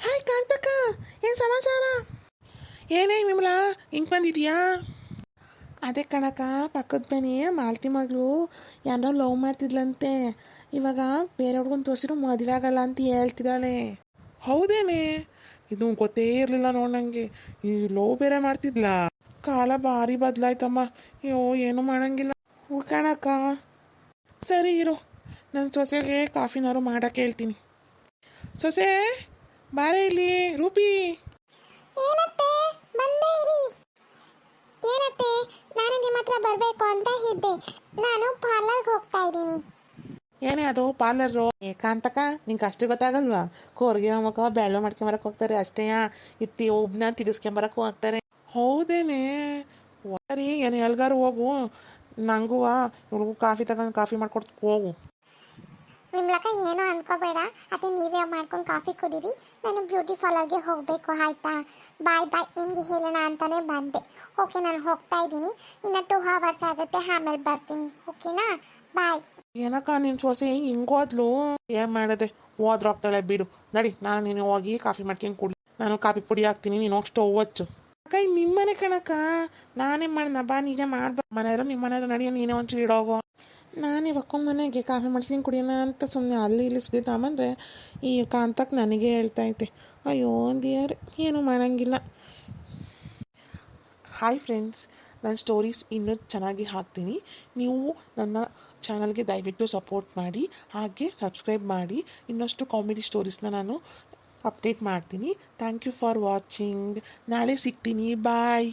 Hi ಕಾಂತಕ್ಕ ಏನು ಸಮಾಚಾರ? ಏನೇ ವಿಮಲಾ ಹಿಂಗೆ ಬಂದಿದ್ಯಾ? ಅದೇ ಕಣಕ ಪಕ್ಕದ ಮನೆ ಮಾಲ್ತಿ ಮಗಳು ಯಾರೋ ಲವ್ ಮಾಡ್ತಿದ್ಲಂತೆ. ಇವಾಗ ಬೇರೆ ಹುಡ್ಗನ್ ತೋರಿಸಿದ್ರು ಮದುವೆ ಆಗಲ್ಲ ಅಂತ ಹೇಳ್ತಿದ್ದಾಳೆ. ಹೌದೇನೆ? ಇದು ಗೊತ್ತೇ ಇರಲಿಲ್ಲ ನೋಡು ನನಗೆ ಈ ಲವ್ ಬೇರೆ ಮಾಡ್ತಿದ್ಲಾ? ಕಾಲ ಭಾರಿ ಬದಲಾಯ್ತಮ್ಮ. ಅಯ್ಯೋ ಏನು ಮಾಡಂಗಿಲ್ಲ. ಓ ಕಣಕ್ಕ ಸರಿ ಇರು. ನನ್ನ ಸೊಸೆಗೆ ಕಾಫಿನಾರು ಮಾಡಕ್ಕೆ ಹೇಳ್ತೀನಿ. ಸೊಸೆ ಬಾರೆ ಇಲ್ಲಿ ರೂಪಿ. ಏನತ್ತೆ? ಬಂದೇ ಇರಿ. ಏನತ್ತೆ? ನಾನು ನಿಮ್ಮ ಹತ್ರ ಬರಬೇಕು ಅಂತ ಇದ್ದೆ. ನಾನು ಪಾರ್ಲರ್ಗೆ ಹೋಗ್ತಾ ಇದ್ದೀನಿ. ಏನೇ ಅದು ಪಾರ್ಲರು? ಏಕಾಂತಕ ನಿಂಗೆ ಅಷ್ಟು ಗೊತ್ತಾಗಲ್ವಾ? ಕೋರ್ಗೆ ಮಕ್ಕ ಬೆಳ್ಳು ಮಾಡ್ಕೊಂಬರಕ್ಕೆ ಹೋಗ್ತಾರೆ ಅಷ್ಟೇ ಇತ್ತಿ ಒಬ್ಬನ ತಿರ್ಸ್ಕೊಂಬರಕ್ಕೆ ಹೋಗ್ತಾರೆ. ಹೌದೇನೆ? ಸರಿ ಏನು ಎಲ್ಗಾರು ಹೋಗು. ನಂಗೂ ಇವ್ರಿಗೂ ಕಾಫಿ ತಗೊಂಡು ಕಾಫಿ ಮಾಡ್ಕೊಡ್ತು ಹೋಗು. ನಿಮ್ಲಕ್ಕ ಏನೋ ಅನ್ಕೋಬೇಡ. ಅದೇ ನೀವೇ ಮಾಡ್ಕೊಂಡು ಕಾಫಿ ಕುಡೀರಿ. ನಾನು ಬ್ಯೂಟಿ ಪಾರ್ಲರ್ಗೆ ಹೋಗಬೇಕು, ಆಯ್ತಾ? ಬಾಯ್ ಬಾಯ್ ನಿಮಗೆ ಹೇಳೋಣ ಅಂತಾನೆ ಬಂದೆ. ಓಕೆ ನಾನು ಹೋಗ್ತಾ ಇದ್ದೀನಿ. ಇನ್ನು ಟೂ ಅವರ್ಸ್ ಆಗುತ್ತೆ, ಆಮೇಲೆ ಬರ್ತೀನಿ. ಓಕೆನಾ ಬಾಯ್ ಏನಕ್ಕ ನಿನ್ನ ಸೊಸೆ? ಹಿಂಗೋದ್ಲು ಏನು ಮಾಡದೆ? ಹೋದ್ರೆ ಹೋಗ್ತಾಳೆ, ಬಿಡು. ನಡಿ, ನಾನು ನೀನು ಹೋಗಿ ಕಾಫಿ ಮಾಡ್ಕೊಂಡು ಕುಡಿ. ನಾನು ಕಾಫಿ ಪುಡಿ ಹಾಕ್ತೀನಿ, ನೀನು ಹೋಗಿ ಸ್ಟವ್ ಹಚ್ಚು. ಇದು ನಿಮ್ಮನೆ ಕಣಕ್ಕ. ನಾನೇ ಮಾಡ್ದ. ಬಾ, ನೀನೇ ಮಾಡ್ಬ. ಮನೆಯವರು ನಿಮ್ಮ ಮನೆಯವರು ನಡಿಯ ನೀನೇ ಒಂಚೂರು ಇಡೋಗು. ನಾನು ಇವಾಗ ಮನೆಗೆ ಕಾಫಿ ಮಾಡ್ಸ್ಕೊಂಡು ಕುಡಿಯೋಣ ಅಂತ ಸುಮ್ಮನೆ ಅಲ್ಲಿ ಇಲ್ಲಿ ಸುದ್ದಿ ತಗೊಂಬಂದ್ರೆ ಈ ಕಾಂತಕ್ಕೆ ನನಗೆ ಹೇಳ್ತಾ ಐತೆ ಅಯ್ಯೋ ದಿಯರ್ ಏನು ಮಾಡಂಗಿಲ್ಲ. ಹಾಯ್ ಫ್ರೆಂಡ್ಸ್ ನನ್ನ ಸ್ಟೋರೀಸ್ ಇನ್ನೂ ಚೆನ್ನಾಗಿ ಹಾಕ್ತೀನಿ. ನೀವು ನನ್ನ ಚಾನಲ್ಗೆ ದಯವಿಟ್ಟು ಸಪೋರ್ಟ್ ಮಾಡಿ, ಹಾಗೆ ಸಬ್ಸ್ಕ್ರೈಬ್ ಮಾಡಿ, ಇನ್ನಷ್ಟು ಕಾಮಿಡಿ ಸ್ಟೋರೀಸ್ನ ನಾನು ಅಪ್ಡೇಟ್ ಮಾಡ್ತೀನಿ. ಥ್ಯಾಂಕ್ ಯು ಫಾರ್ ವಾಚಿಂಗ್ ನಾಳೆ ಸಿಗ್ತೀನಿ. ಬಾಯ್